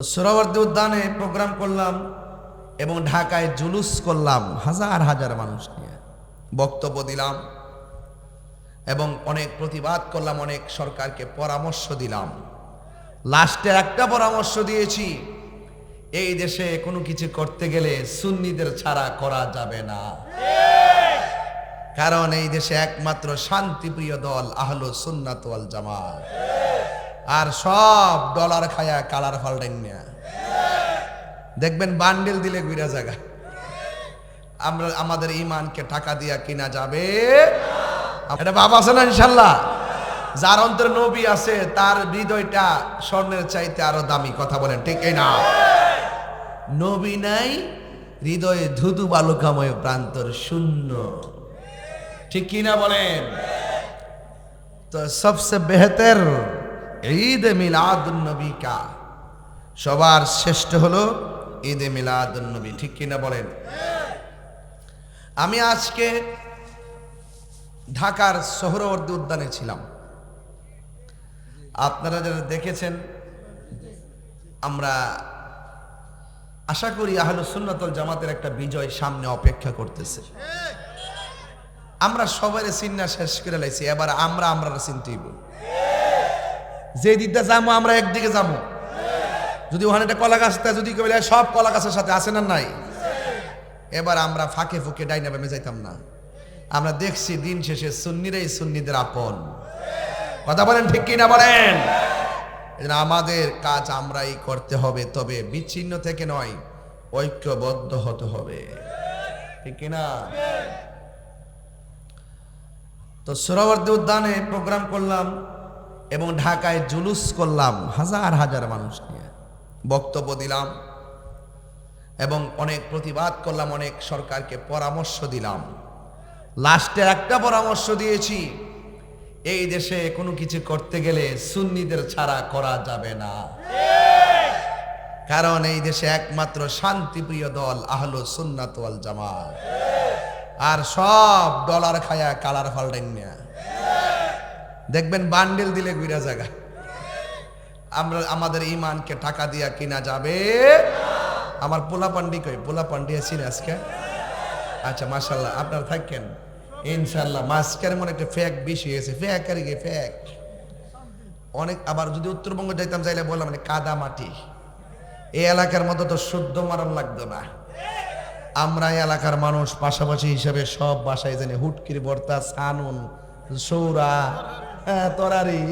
সোহরাওয়ার্দী উদ্যানে প্রোগ্রাম করলাম এবং ঢাকায় জুলুস করলাম হাজার হাজার মানুষ নিয়ে। বক্তব্য দিলাম এবং অনেক প্রতিবাদ করলাম, অনেক সরকারকে পরামর্শ দিলাম। লাস্টে একটা পরামর্শ দিয়েছি, এই দেশে কোনো কিছু করতে গেলে সুন্নিদের ছাড়া করা যাবে না। কারণ এই দেশে একমাত্র শান্তিপ্রিয় দল আহলো সুন্নাত জামাত। আর সব ডলার খায়া কালার ফাল্টাইন নিয়া দেখবেন বান্ডেল দিলে গুইরা জায়গা আমরা, আমাদের ইমানকে টাকা দিয়া কিনা যাবে? এটা বাবা আছে না ইনশাল্লাহ? যার অন্তরে নবী আছে, তার হৃদয়টা স্বর্ণের চাইতে আরও দামি, কথা বলেন, ঠিক না নবী নাই, হৃদয়ে ধুধু বালুকাময় প্রান্তর শূন্য। ঠিক কিনা বলেন? তো সবসে বেহতর ঈদ মিলাদুন্নবী কা? সবার শ্রেষ্ঠ হলো ঈদ মিলাদুন্নবী ঠিক কিনা বলেন? আমি আজকে ঢাকার সোহরওয়ার্দী উদ্যানে ছিলাম। আপনারা যারা দেখেছেন, আমরা আশা করি আহলে সুন্নাতল জামাতের একটা বিজয় সামনে অপেক্ষা করতেছে। আমরা সবাই চিন্না শেষ করে লাইছি, এবার আমরা আমরা চিনতেইব যে দিকটা যাব আমরা একদিকে যাব যদি ওখানে একটা কলা গাছ যদি কেউ সব কলা গাছের সাথে আছে না নাই? এবার আমরা ফাঁকে ফুকে ডাইনা বেমে যাইতাম না। আমরা দেখছি দিন শেষে সুন্নিরাই সুন্নিদের আপন। কথা বলেন ঠিক কিনা বলেন? আমাদের কাজ আমরাই করতে হবে, তবে বিচ্ছিন্ন থেকে নয়, ঐক্যবদ্ধ হতে হবে। ঠিক কিনা? তো সোহরাওয়ার্দী উদ্যানে প্রোগ্রাম করলাম। এবং ঢাকায় জুলুস করলাম হাজার হাজার মানুষ নিয়ে। বক্তব্য দিলাম এবং অনেক প্রতিবাদ করলাম, অনেক সরকারকে পরামর্শ দিলাম। লাস্টে একটা পরামর্শ দিয়েছি, এই দেশে কোনো কিছু করতে গেলে সুন্নিদের ছাড়া করা যাবে না। কারণ এই দেশে একমাত্র শান্তিপ্রিয় দল আহলো সুন্নাত জামাত। আর সব ডলার খায়া কালার ফাল্টাইন নিয়া। দেখবেন বান্ডেল দিলে গুইরা জায়গা। আমরা, আমাদের ইমানকে টাকা দিয়া কিনা যাবে? আমার পোলা পান্ডি কই? পোলা পান্ডি আছি আজকে? আচ্ছা মাশাল্লাহ আপনার থাকেন। ইনশাল্লাহ মাস্কের মনে একটা ফ্যাক বেশি হয়েছে। ফ্যাক আর গে ফ্যাক অনেক আবার যদি উত্তরবঙ্গ যাইতাম চাইলে বললাম মানে কাদা মাটি। এই এলাকার মতো তো শুদ্ধ মারণ লাগতো না। আমরা এলাকার মানুষ পাশাপাশি হিসাবে সব বাসায় জানি হুটকির বর্তা সানুন, সৌরা তরারি।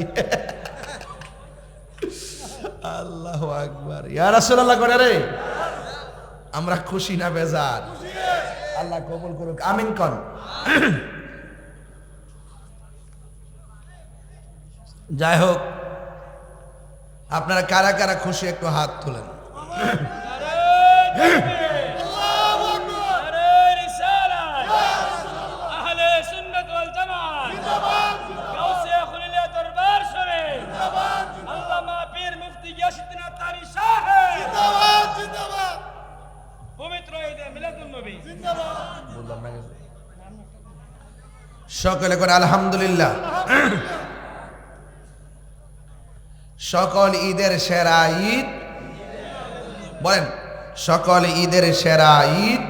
আল্লাহ আকবার। ইয়া রাসূলুল্লাহ করে রে। আমরা খুশি না বেজার? আল্লাহ কবুল করুক। আমিন কন। যাই হোক, আপনারা কারা কারা খুশি একটু হাত তুলেন। সকলে করে আলহামদুলিল্লাহ। সকল ঈদের সেরা ঈদ। বলেন, সকল ঈদের সেরা ঈদ।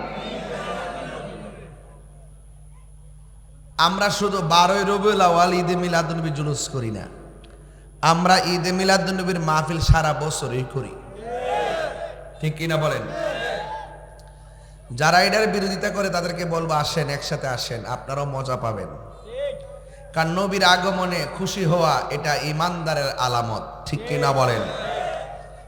আমরা শুধু বারোই রবিউল আওয়াল ঈদে মিলাদুনবী জুলুস করি না। আমরা ঈদে মিলাদুনবীর মাহফিল সারা বছরই করি। ঠিক কিনা বলেন? যারা এটার বিরোধিতা করে তাদেরকে বলব, আসেন, একসাথে আসেন, আপনারাও মজা পাবেন। কারণ নবীর আগমনে খুশি হওয়া এটা ইমানদারের আলামত, ঠিক কিনা বলেন?